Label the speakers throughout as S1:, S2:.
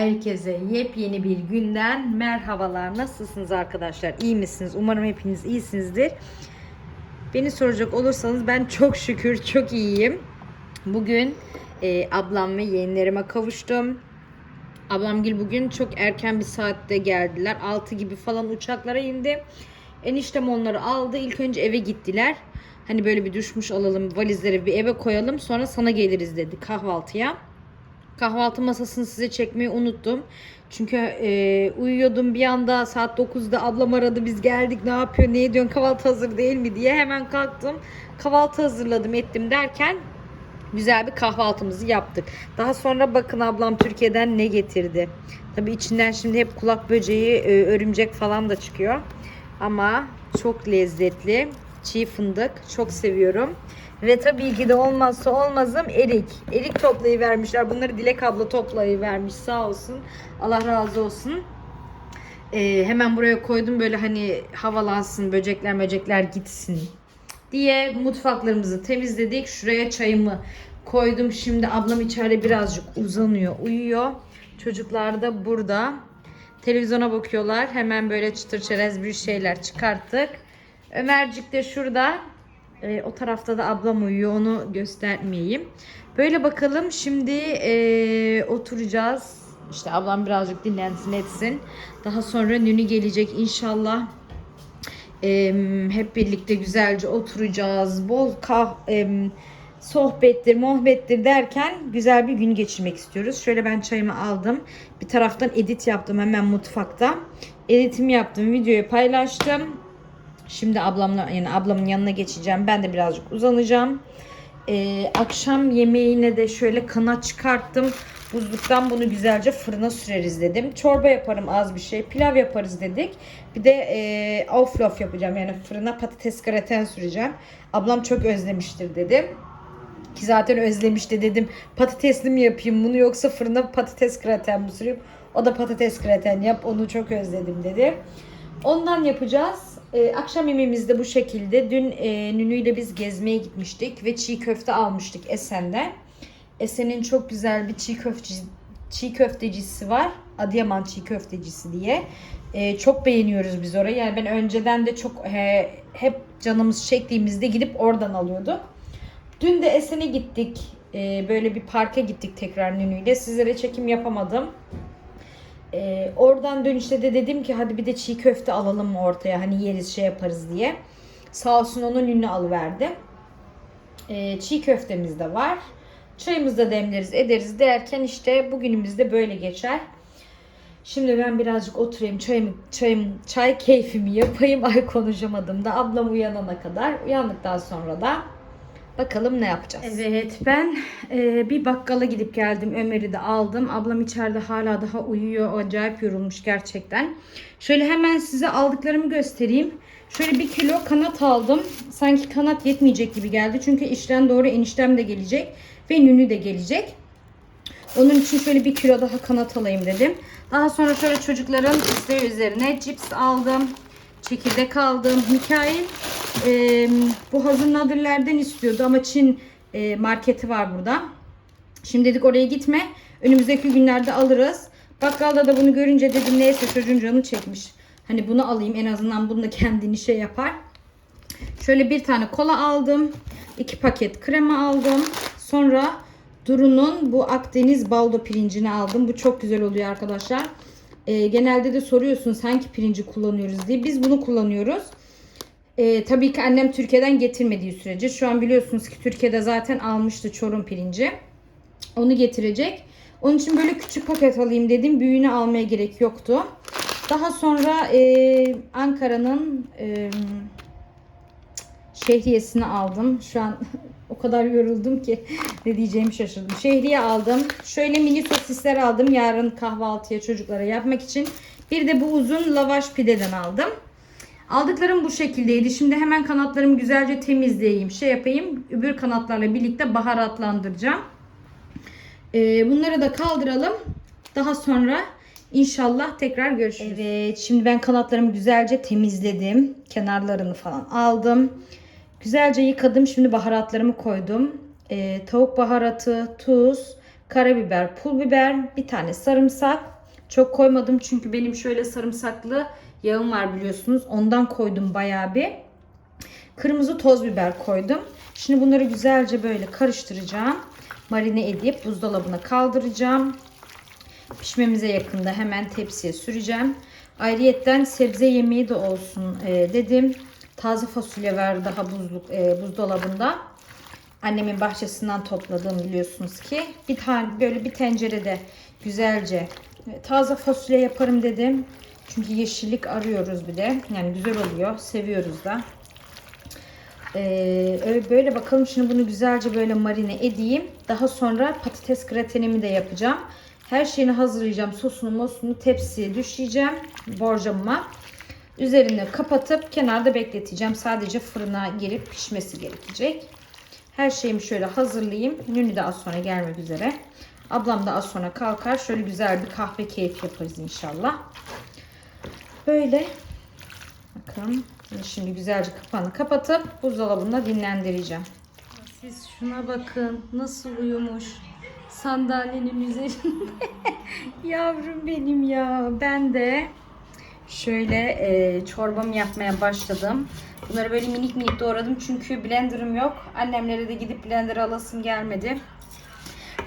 S1: Herkese yepyeni bir günden merhabalar. Nasılsınız arkadaşlar? İyi misiniz? Umarım hepiniz iyisinizdir. Beni soracak olursanız ben çok şükür çok iyiyim. Bugün e, ablam ve yeğenlerime kavuştum. Ablamgil bugün çok erken bir saatte geldiler. 6 gibi falan uçaklara indi. Eniştem onları aldı. İlk önce eve gittiler. Hani böyle bir düşmüş alalım valizleri bir eve koyalım sonra sana geliriz dedi kahvaltıya. Kahvaltı masasını size çekmeyi unuttum. Çünkü e, uyuyordum bir anda saat 9'da ablam aradı biz geldik ne yapıyor ne ediyorsun kahvaltı hazır değil mi diye hemen kalktım. Kahvaltı hazırladım ettim derken güzel bir kahvaltımızı yaptık. Daha sonra bakın ablam Türkiye'den ne getirdi. Tabii içinden şimdi hep kulak böceği, e, örümcek falan da çıkıyor. Ama çok lezzetli. Çiğ fındık çok seviyorum. Ve tabii ki de olmazsa olmazım erik. Erik toplayıvermişler. Bunları Dilek abla toplayıvermiş sağ olsun. Allah razı olsun. Ee, hemen buraya koydum böyle hani havalansın, böcekler böcekler gitsin diye mutfaklarımızı temizledik. Şuraya çayımı koydum. Şimdi ablam içeride birazcık uzanıyor, uyuyor. Çocuklar da burada. Televizyona bakıyorlar. Hemen böyle çıtır çerez bir şeyler çıkarttık. Ömercik de şurada. Ee, o tarafta da ablam uyuyor. Onu göstermeyeyim. Böyle bakalım. Şimdi ee, oturacağız. İşte ablam birazcık dinlensin etsin. Daha sonra Nünü gelecek inşallah. Ee, hep birlikte güzelce oturacağız. Bol kah em, sohbettir, muhabbettir derken güzel bir gün geçirmek istiyoruz. Şöyle ben çayımı aldım. Bir taraftan edit yaptım hemen mutfakta. Editimi yaptım, videoyu paylaştım. Şimdi ablamla yani ablamın yanına geçeceğim. Ben de birazcık uzanacağım. Ee, akşam yemeğine de şöyle kanat çıkarttım. Buzluktan bunu güzelce fırına süreriz dedim. Çorba yaparım az bir şey. Pilav yaparız dedik. Bir de e, auflauf yapacağım. Yani fırına patates graten süreceğim. Ablam çok özlemiştir dedim. Ki zaten özlemişti dedim. Patatesli mi yapayım bunu yoksa fırına patates graten mi süreyim? O da patates graten yap. Onu çok özledim dedi. Ondan yapacağız. Ee, akşam yemeğimiz de bu şekilde. Dün e, Nünü ile biz gezmeye gitmiştik ve çiğ köfte almıştık Esen'de. Esen'in çok güzel bir çiğ köfte çiğ köftecisi var. Adıyaman çiğ köftecisi diye. Ee, çok beğeniyoruz biz orayı. Yani ben önceden de çok he, hep canımız çektiğimizde gidip oradan alıyorduk. Dün de Esen'e gittik. Ee, böyle bir parka gittik tekrar Nünü'yle. Sizlere çekim yapamadım. Ee, oradan dönüşte de dedim ki hadi bir de çiğ köfte alalım mı ortaya hani yeriz şey yaparız diye. Sağ olsun onun ünlü alıverdi. Ee, çiğ köftemiz de var. Çayımızı da demleriz ederiz derken işte bugünümüz de böyle geçer. Şimdi ben birazcık oturayım çayımı, çayım, çay keyfimi yapayım. Ay konuşamadım da ablam uyanana kadar. Uyandıktan sonra da Bakalım ne yapacağız. Evet ben e, bir bakkala gidip geldim. Ömer'i de aldım. Ablam içeride hala daha uyuyor. Acayip yorulmuş gerçekten. Şöyle hemen size aldıklarımı göstereyim. Şöyle bir kilo kanat aldım. Sanki kanat yetmeyecek gibi geldi. Çünkü işten doğru eniştem de gelecek. Ve nünü de gelecek. Onun için şöyle bir kilo daha kanat alayım dedim. Daha sonra şöyle çocukların isteği üzerine cips aldım. Çekirdek aldım. Mikail e, bu hazır istiyordu ama Çin e, marketi var burada. Şimdi dedik oraya gitme. Önümüzdeki günlerde alırız. Bakkalda da bunu görünce dedim neyse çocuğun canı çekmiş. Hani bunu alayım en azından bunu da kendini şey yapar. Şöyle bir tane kola aldım. iki paket krema aldım. Sonra Duru'nun bu Akdeniz baldo pirincini aldım. Bu çok güzel oluyor arkadaşlar. E, genelde de soruyorsunuz hangi pirinci kullanıyoruz diye. Biz bunu kullanıyoruz. E, tabii ki annem Türkiye'den getirmediği sürece. Şu an biliyorsunuz ki Türkiye'de zaten almıştı Çorum pirinci. Onu getirecek. Onun için böyle küçük paket alayım dedim. Büyüğünü almaya gerek yoktu. Daha sonra e, Ankara'nın e, şehriyesini aldım. Şu an o kadar yoruldum ki ne diyeceğimi şaşırdım. Şehriye aldım. Şöyle mini sosisler aldım yarın kahvaltıya çocuklara yapmak için. Bir de bu uzun lavaş pideden aldım. Aldıklarım bu şekildeydi. Şimdi hemen kanatlarımı güzelce temizleyeyim. Şey yapayım. Öbür kanatlarla birlikte baharatlandıracağım. Ee, bunları da kaldıralım. Daha sonra inşallah tekrar görüşürüz. Evet. Şimdi ben kanatlarımı güzelce temizledim. Kenarlarını falan aldım. Güzelce yıkadım. Şimdi baharatlarımı koydum. Ee, tavuk baharatı, tuz, karabiber, pul biber, bir tane sarımsak. Çok koymadım çünkü benim şöyle sarımsaklı yağım var biliyorsunuz. Ondan koydum bayağı bir. Kırmızı toz biber koydum. Şimdi bunları güzelce böyle karıştıracağım. Marine edip buzdolabına kaldıracağım. Pişmemize yakında hemen tepsiye süreceğim. Ayrıyetten sebze yemeği de olsun e, dedim. Taze fasulye var daha buzluk e, buzdolabında. Annemin bahçesinden topladım biliyorsunuz ki. Bir tane böyle bir tencerede güzelce taze fasulye yaparım dedim. Çünkü yeşillik arıyoruz bir de. Yani güzel oluyor. Seviyoruz da. Ee, öyle böyle bakalım şimdi bunu güzelce böyle marine edeyim. Daha sonra patates gratenimi de yapacağım. Her şeyini hazırlayacağım. Sosunu mosunu tepsiye düşeceğim. Borcamıma. Üzerine kapatıp kenarda bekleteceğim. Sadece fırına girip pişmesi gerekecek. Her şeyimi şöyle hazırlayayım. Nünü de az sonra gelmek üzere. Ablam da az sonra kalkar. Şöyle güzel bir kahve keyfi yaparız inşallah. Böyle. Bakın. Şimdi güzelce kapağını kapatıp buzdolabında dinlendireceğim. Siz şuna bakın. Nasıl uyumuş. Sandalyenin üzerinde. Yavrum benim ya. Ben de şöyle e, çorbamı yapmaya başladım. Bunları böyle minik minik doğradım çünkü blenderım yok. Annemlere de gidip blender alasım gelmedi.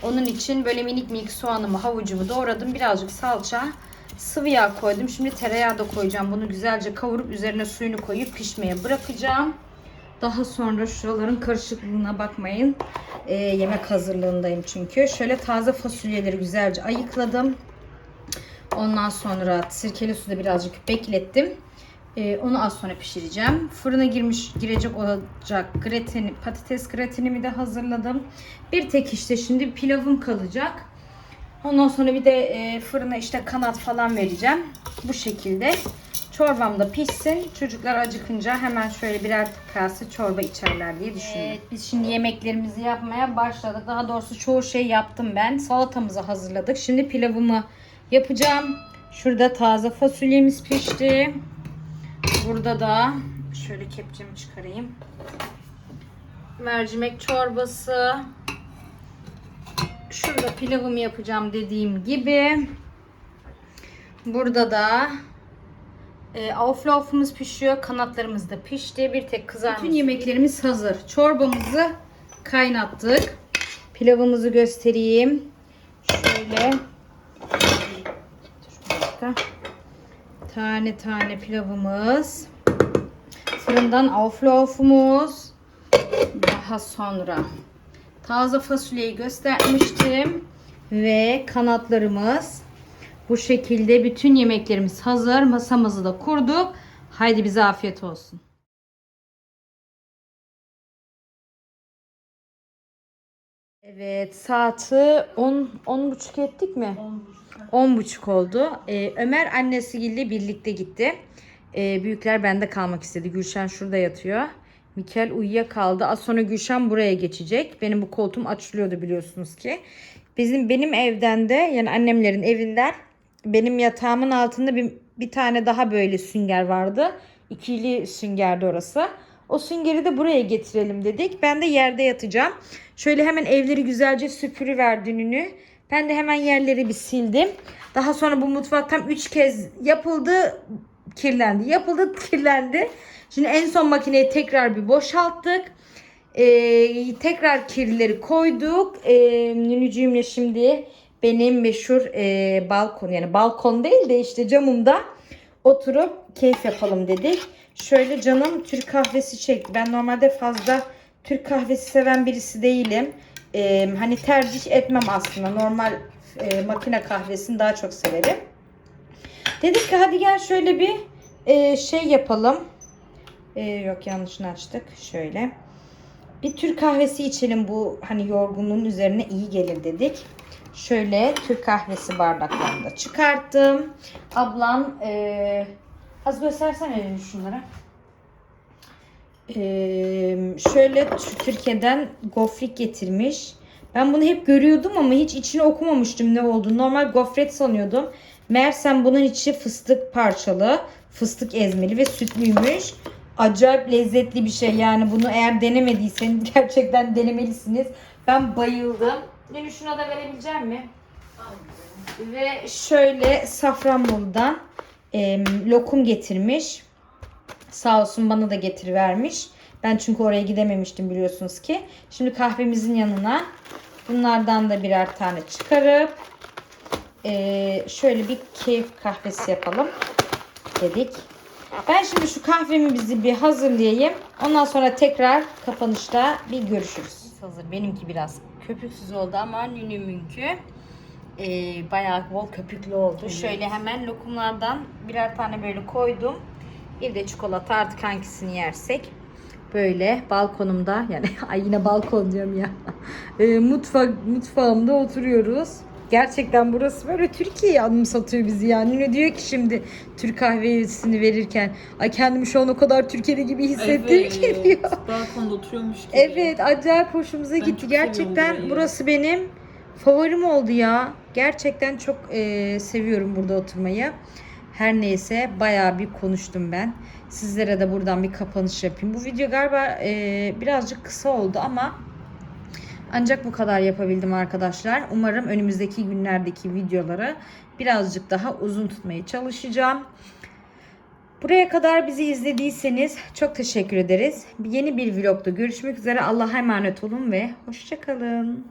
S1: Onun için böyle minik minik soğanımı, havucumu doğradım. Birazcık salça, sıvı yağ koydum. Şimdi tereyağı da koyacağım. Bunu güzelce kavurup üzerine suyunu koyup pişmeye bırakacağım. Daha sonra şuraların karışıklığına bakmayın. Ee, yemek hazırlığındayım çünkü. Şöyle taze fasulyeleri güzelce ayıkladım. Ondan sonra sirkeli suda birazcık beklettim. Ee, onu az sonra pişireceğim. Fırına girmiş girecek olacak gratini, patates gratinimi de hazırladım. Bir tek işte şimdi pilavım kalacak. Ondan sonra bir de e, fırına işte kanat falan vereceğim. Bu şekilde. Çorbam da pişsin. Çocuklar acıkınca hemen şöyle birer kase çorba içerler diye düşünüyorum. Evet, biz şimdi yemeklerimizi yapmaya başladık. Daha doğrusu çoğu şey yaptım ben. Salatamızı hazırladık. Şimdi pilavımı yapacağım. Şurada taze fasulyemiz pişti. Burada da şöyle kepçemi çıkarayım. Mercimek çorbası. Şurada pilavımı yapacağım dediğim gibi. Burada da e, auflaufumuz pişiyor. Kanatlarımız da pişti. Bir tek kızarmış. Bütün yemeklerimiz hazır. Çorbamızı kaynattık. Pilavımızı göstereyim. Şöyle. Tane tane pilavımız. Fırından auflaufumuz. Daha sonra taze fasulyeyi göstermiştim. Ve kanatlarımız. Bu şekilde bütün yemeklerimiz hazır. Masamızı da kurduk. Haydi bize afiyet olsun. Evet saati 10 10 buçuk ettik mi? 10 buçuk oldu. Ee, Ömer annesiyle birlikte gitti. Ee, büyükler bende kalmak istedi. Gülşen şurada yatıyor. Mikel uyuyakaldı. Az sonra Gülşen buraya geçecek. Benim bu koltuğum açılıyordu biliyorsunuz ki. Bizim benim evden de yani annemlerin evinden benim yatağımın altında bir, bir tane daha böyle sünger vardı. İkili süngerdi orası. O süngeri de buraya getirelim dedik. Ben de yerde yatacağım. Şöyle hemen evleri güzelce süpürüver dününü. Ben de hemen yerleri bir sildim. Daha sonra bu mutfak tam 3 kez yapıldı, kirlendi. Yapıldı, kirlendi. Şimdi en son makineyi tekrar bir boşalttık. Ee, tekrar kirlileri koyduk. Ee, Nünücüğümle şimdi benim meşhur e, balkon yani balkon değil de işte camımda oturup keyif yapalım dedik. Şöyle canım Türk kahvesi çekti. Ben normalde fazla Türk kahvesi seven birisi değilim. Ee, hani tercih etmem aslında. Normal e, makine kahvesini daha çok severim. Dedik ki hadi gel şöyle bir e, şey yapalım. E, yok yanlışını açtık. Şöyle. Bir Türk kahvesi içelim bu hani yorgunluğun üzerine iyi gelir dedik. Şöyle Türk kahvesi bardaklarını da çıkarttım. Ablam e, az göstersene şunlara. Ee, şöyle Türkiye'den gofrik getirmiş. Ben bunu hep görüyordum ama hiç içini okumamıştım ne olduğunu. Normal gofret sanıyordum. Meğersem bunun içi fıstık parçalı, fıstık ezmeli ve sütlüymüş. Acayip lezzetli bir şey yani bunu eğer denemediyseniz gerçekten denemelisiniz. Ben bayıldım. Nene şuna da verebilecek mi? Ve şöyle Safranbolu'dan e, lokum getirmiş. Sağ olsun bana da getirivermiş. Ben çünkü oraya gidememiştim biliyorsunuz ki. Şimdi kahvemizin yanına bunlardan da birer tane çıkarıp e, şöyle bir keyif kahvesi yapalım dedik. Ben şimdi şu kahvemizi bir hazırlayayım. Ondan sonra tekrar kapanışta bir görüşürüz. Hazır. Benimki biraz köpüksüz oldu ama nünümünkü e, bayağı bol köpüklü oldu. Şöyle hemen lokumlardan birer tane böyle koydum. Bir de çikolata artık hangisini yersek. Böyle balkonumda yani ay yine balkon diyorum ya. E, mutfak mutfağımda oturuyoruz. Gerçekten burası böyle Türkiye anımsatıyor bizi yani. Ne diyor ki şimdi Türk kahvesini verirken ay kendimi şu an o kadar Türkiye'de gibi hissettim ki diyor.
S2: Balkonda oturuyormuş gibi.
S1: Evet acayip hoşumuza gitti.
S2: çok seviyorum
S1: Gerçekten burası benim favorim oldu ya. Gerçekten çok e, seviyorum burada oturmayı. Her neyse bayağı bir konuştum ben. Sizlere de buradan bir kapanış yapayım. Bu video galiba e, birazcık kısa oldu ama ancak bu kadar yapabildim arkadaşlar. Umarım önümüzdeki günlerdeki videoları birazcık daha uzun tutmaya çalışacağım. Buraya kadar bizi izlediyseniz çok teşekkür ederiz. Yeni bir vlogda görüşmek üzere. Allah'a emanet olun ve hoşçakalın.